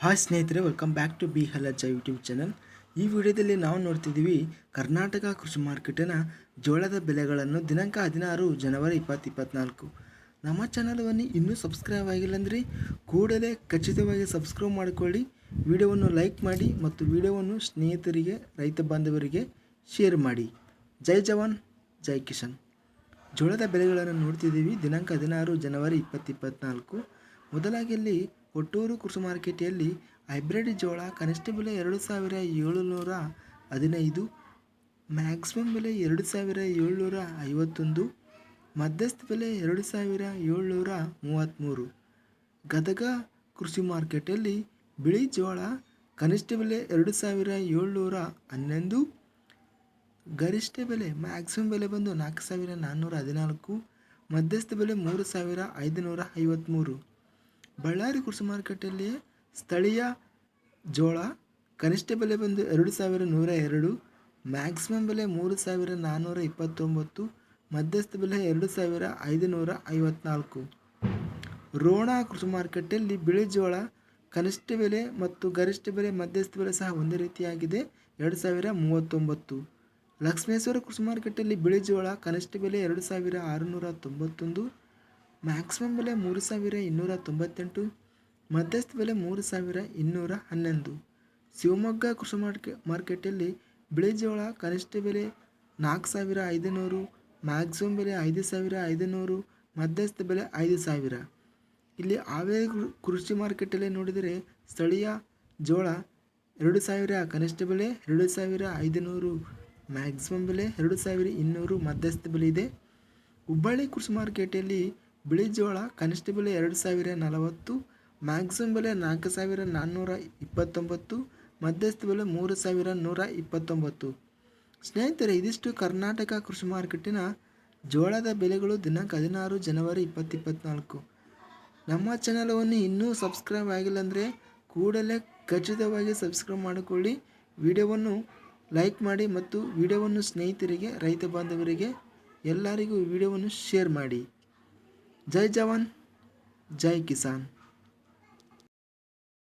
Hi ಸ್ನೇಹಿತರೆ welcome back to B ಹಲಜ YouTube channel ಈ ವಿಡಿಯೋದಲ್ಲಿ ನಾವು ನೋಡ್ತಿದ್ದೀವಿ ಕರ್ನಾಟಕ ಕೃಷಿ ಮಾರ್ಕೆಟಿನ ಜೋಳದ ಬೆಲೆಗಳನ್ನು ದಿನಾಂಕ ಹದಿನಾರು ಜನವರಿ ಇಪ್ಪತ್ತು ಇಪ್ಪತ್ತ್ನಾಲ್ಕು ನಮ್ಮ ಚಾನಲವನ್ನು ಇನ್ನೂ ಸಬ್ಸ್ಕ್ರೈಬ್ ಆಗಿಲ್ಲ ಅಂದರೆ ಕೂಡಲೇ ಖಚಿತವಾಗಿ ಸಬ್ಸ್ಕ್ರೈಬ್ ಮಾಡಿಕೊಳ್ಳಿ, ವಿಡಿಯೋವನ್ನು ಲೈಕ್ ಮಾಡಿ ಮತ್ತು ವಿಡಿಯೋವನ್ನು ಸ್ನೇಹಿತರಿಗೆ, ರೈತ ಬಾಂಧವರಿಗೆ ಶೇರ್ ಮಾಡಿ. ಜೈ ಜವಾನ್, ಜೈ ಕಿಶನ್ ಜೋಳದ ಬೆಲೆಗಳನ್ನು ನೋಡ್ತಿದ್ದೀವಿ ದಿನಾಂಕ ಹದಿನಾರು ಜನವರಿ ಇಪ್ಪತ್ತು ಇಪ್ಪತ್ತ್ನಾಲ್ಕು ಮೊದಲಾಗಿ ಇಲ್ಲಿ ಕೊಟ್ಟೂರು ಕೃಷಿ ಮಾರುಕಟ್ಟೆಯಲ್ಲಿ ಹೈಬ್ರಿಡ್ ಜೋಳ ಕನಿಷ್ಠ ಬೆಲೆ ಎರಡು ಸಾವಿರ ಏಳುನೂರ ಹದಿನೈದು, ಮ್ಯಾಕ್ಸಿಮಮ್ ಬೆಲೆ ಎರಡು ಸಾವಿರ ಏಳ್ನೂರ ಐವತ್ತೊಂದು, ಮಧ್ಯಸ್ಥ ಬೆಲೆ ಎರಡು ಸಾವಿರ ಏಳ್ನೂರ ಮೂವತ್ತ್ಮೂರು. ಗದಗ ಕೃಷಿ ಮಾರ್ಕೆಟಲ್ಲಿ ಬಿಳಿ ಜೋಳ ಕನಿಷ್ಠ ಬೆಲೆ ಎರಡು ಸಾವಿರ ಏಳ್ನೂರ ಹನ್ನೊಂದು, ಗರಿಷ್ಠ ಬೆಲೆ ಮ್ಯಾಕ್ಸಿಮಮ್ ಬೆಲೆ ಬಂದು ನಾಲ್ಕು ಸಾವಿರ ನಾನ್ನೂರ ಹದಿನಾಲ್ಕು, ಮಧ್ಯಸ್ಥ ಬೆಲೆ ಮೂರು ಸಾವಿರ ಐದುನೂರ ಐವತ್ತ್ಮೂರು. ಬಳ್ಳಾರಿ ಕೃಷಿ ಮಾರುಕಟ್ಟೆಯಲ್ಲಿ ಸ್ಥಳೀಯ ಜೋಳ ಕನಿಷ್ಠ ಬೆಲೆ ಬಂದು ಎರಡು ಸಾವಿರ ನೂರ ಎರಡು ಮ್ಯಾಕ್ಸಿಮಮ್ ಬೆಲೆ ಮೂರು ಸಾವಿರ ನಾನ್ನೂರ ಇಪ್ಪತ್ತೊಂಬತ್ತು, ಮಧ್ಯಸ್ಥ ಬೆಲೆ ಎರಡು ಸಾವಿರ ಐದುನೂರ ಐವತ್ನಾಲ್ಕು. ರೋಣ ಕೃಷಿ ಮಾರುಕಟ್ಟೆಯಲ್ಲಿ ಬಿಳಿ ಜೋಳ ಕನಿಷ್ಠ ಬೆಲೆ ಮತ್ತು ಗರಿಷ್ಠ ಬೆಲೆ ಮಧ್ಯಸ್ಥ ಬೆಲೆ ಸಹ ಒಂದೇ ರೀತಿಯಾಗಿದೆ, ಎರಡು ಸಾವಿರ ಮೂವತ್ತೊಂಬತ್ತು. ಲಕ್ಷ್ಮೇಶ್ವರ ಕೃಷಿ ಮಾರುಕಟ್ಟೆಯಲ್ಲಿ ಬಿಳಿ ಜೋಳ ಕನಿಷ್ಠ ಬೆಲೆ ಎರಡು ಸಾವಿರ ಆರುನೂರ ತೊಂಬತ್ತೊಂದು ಮ್ಯಾಕ್ಸಿಮಮ್ ಬೆಲೆ ಮೂರು ಸಾವಿರ ಇನ್ನೂರ ತೊಂಬತ್ತೆಂಟು, ಮಧ್ಯಸ್ಥ ಬೆಲೆ ಮೂರು ಸಾವಿರ ಇನ್ನೂರ ಹನ್ನೊಂದು. ಶಿವಮೊಗ್ಗ ಕೃಷಿ ಮಾರ್ಕೆ, ಮಾರ್ಕೆಟಲ್ಲಿ ಬಿಳಿ ಜೋಳ ಕನಿಷ್ಠ ಬೆಲೆ ನಾಲ್ಕು ಸಾವಿರ ಐದುನೂರು ಮ್ಯಾಕ್ಸಿಮಮ್ ಬೆಲೆ ಐದು ಸಾವಿರ ಐದುನೂರು, ಮಧ್ಯಸ್ಥ ಬೆಲೆ ಐದು ಸಾವಿರ. ಇಲ್ಲಿ ಕೃ- ಕೃಷಿ ಮಾರ್ಕೆಟಲ್ಲಿ ನೋಡಿದರೆ ಸ್ಥಳೀಯ ಜೋಳ ಎರಡು ಸಾವಿರ, ಕನಿಷ್ಠ ಬೆಲೆ ಎರಡು ಸಾವಿರ ಐದುನೂರು ಮ್ಯಾಕ್ಸಿಮಮ್ ಬೆಲೆ ಎರಡು ಸಾವಿರ ಇನ್ನೂರು, ಮಧ್ಯಸ್ಥ ಬೆಲೆ ಇದೆ. ಹುಬ್ಬಳ್ಳಿ ಕೃಷಿ ಮಾರ್ಕೆಟಲ್ಲಿ ಬಿಳಿ ಜೋಳ, ಕನಿಷ್ಠ ಬೆಲೆ ಎರಡು ಸಾವಿರ ನಲವತ್ತು ಮ್ಯಾಕ್ಸಿಮಮ್ ಬೆಲೆ ನಾಲ್ಕು ಸಾವಿರ ನಾನ್ನೂರ ಇಪ್ಪತ್ತೊಂಬತ್ತು, ಮಧ್ಯಸ್ಥ ಬೆಲೆ ಮೂರು ಸಾವಿರ ನೂರ ಇಪ್ಪತ್ತೊಂಬತ್ತು. ಸ್ನೇಹಿತರೆ, ಇದಿಷ್ಟು ಕರ್ನಾಟಕ ಕೃಷಿ ಮಾರ್ಕೆಟಿನ ಜೋಳದ ಬೆಲೆಗಳು ದಿನಾಂಕ ಹದಿನಾರು ಜನವರಿ ಇಪ್ಪತ್ತು ಇಪ್ಪತ್ತ್ನಾಲ್ಕು ನಮ್ಮ ಚಾನಲನ್ನು ಇನ್ನೂ ಸಬ್ಸ್ಕ್ರೈಬ್ ಆಗಿಲ್ಲ ಅಂದರೆ ಕೂಡಲೇ ಖಚಿತವಾಗಿ ಸಬ್ಸ್ಕ್ರೈಬ್ ಮಾಡಿಕೊಳ್ಳಿ. ವಿಡಿಯೋವನ್ನು ಲೈಕ್ ಮಾಡಿ ಮತ್ತು ವಿಡಿಯೋವನ್ನು ಸ್ನೇಹಿತರಿಗೆ, ರೈತ ಬಾಂಧವರಿಗೆ ಎಲ್ಲರಿಗೂ ವಿಡಿಯೋವನ್ನು ಶೇರ್ ಮಾಡಿ. ಜೈ ಜವಾನ್ ಜೈ ಕಿಸಾನ್